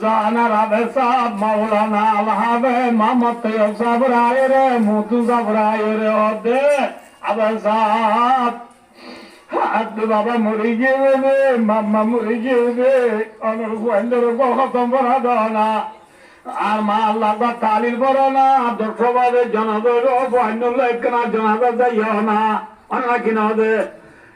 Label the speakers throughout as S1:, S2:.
S1: জানা রাবে সাহ মাওলানা আলহাবে মামত সাহ রায় রে মুতু সাহ রায় রে অদে আবে সাহ হাত বাবা মরি গিয়ে মাম্মা মরি গিয়ে অনর গোয়েন্দ্র খতম করা দাও না আর মা আল্লাহ তালির যাইও না। অনা কিনা দে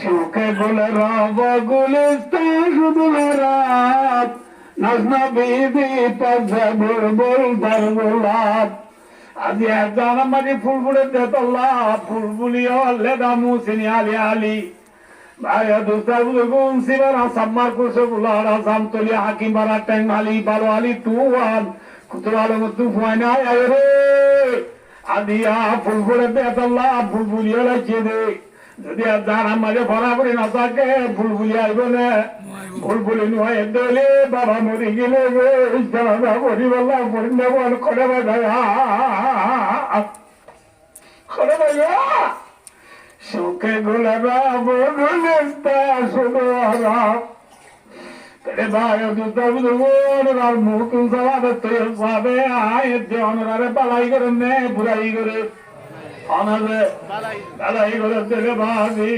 S1: সুখে বলে রব গুলিস্তান শুধু রাত। নাজনা বিধি পথে বুলবুল তার গোলাপ আজি একজন আমাদের ফুল ফুলে দেতল্লা ফুল ফুলিও লেদা মুসিনি আলি আলি। ভাইয়া দুস্তার বুলগুন সিবারা সাম্মার কুসে বুলার আসাম তলি হাকিম বারা ট্যাং আলি বালো আলি তুয়ান কুতুরালো মতো ফুয়াইনা আয় রে। আদিয়া ফুলফুলে বেতল্লা ফুলফুলিয়ে লাগছে রে। যদি যার আমাদের বরাবরি না থাকে ফুলফুলি আইব না। ফুলফুলি নয় দিলে বাবা মরি গেলে রে জানা বলি বলি নেব করে বাজায়া করে বাজা সুখে গুলে বাবু গুলিস্তা শুধু রে ভাই সাবে আয় দেওয়ারে বালাই করে নে, বুড়াই করে। অনারে বালাই করে দেবে ভাবি